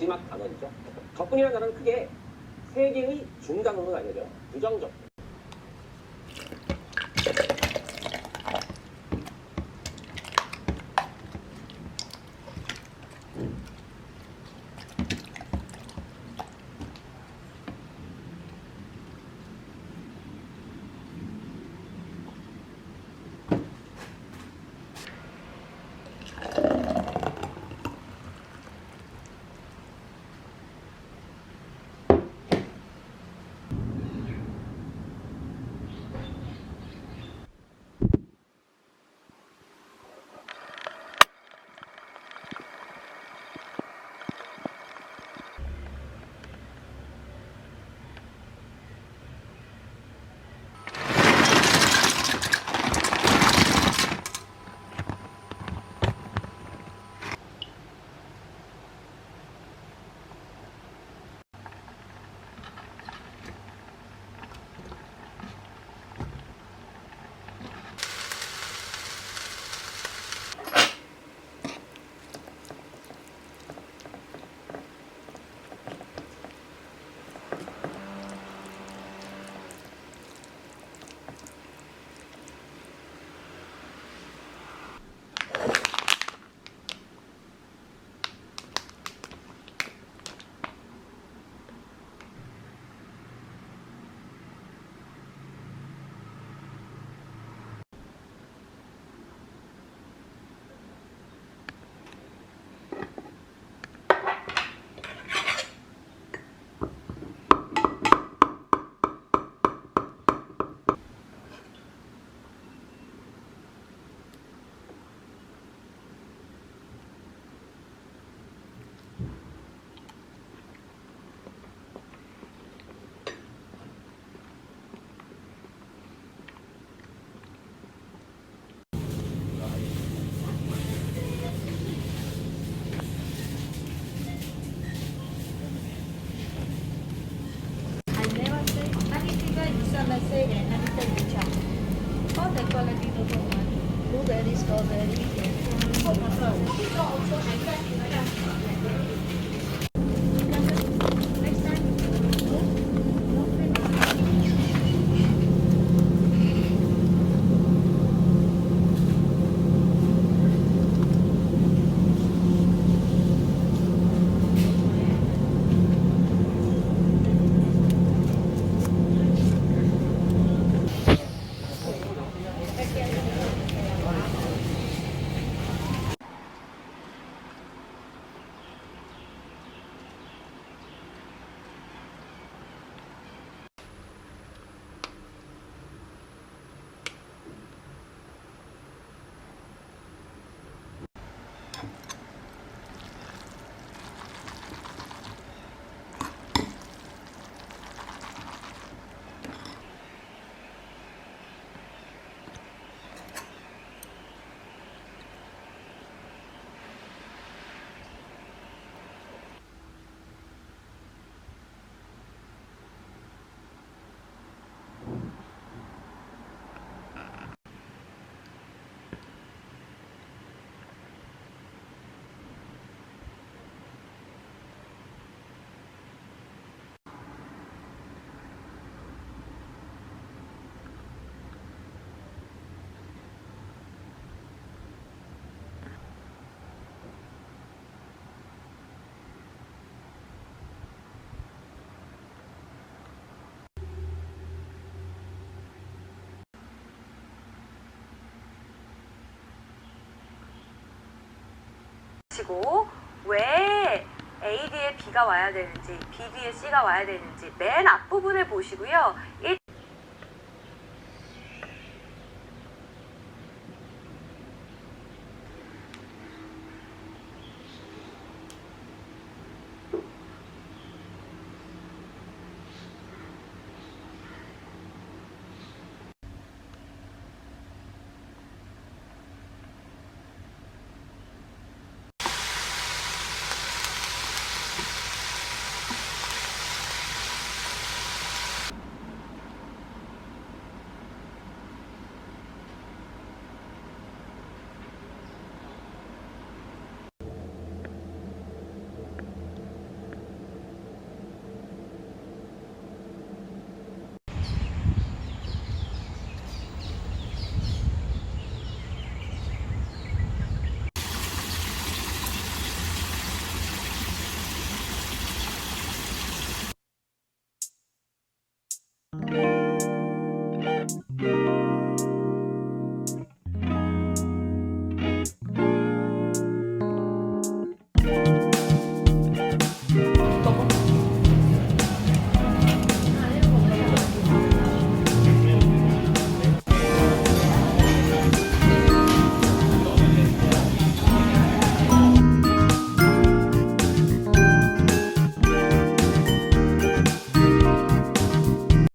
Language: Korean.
마지막 단원이죠. 적분이라는 단어는 크게 세 개의 중간으로 나뉘어져 부정적. I la sera è una vita diciamo. Poi è quella di Dodoma, blueberry, strawberry, un po' una cosa. 보시고 왜 AD에 B가 와야 되는지, BD에 C가 와야 되는지 맨 앞부분을 보시고요. 일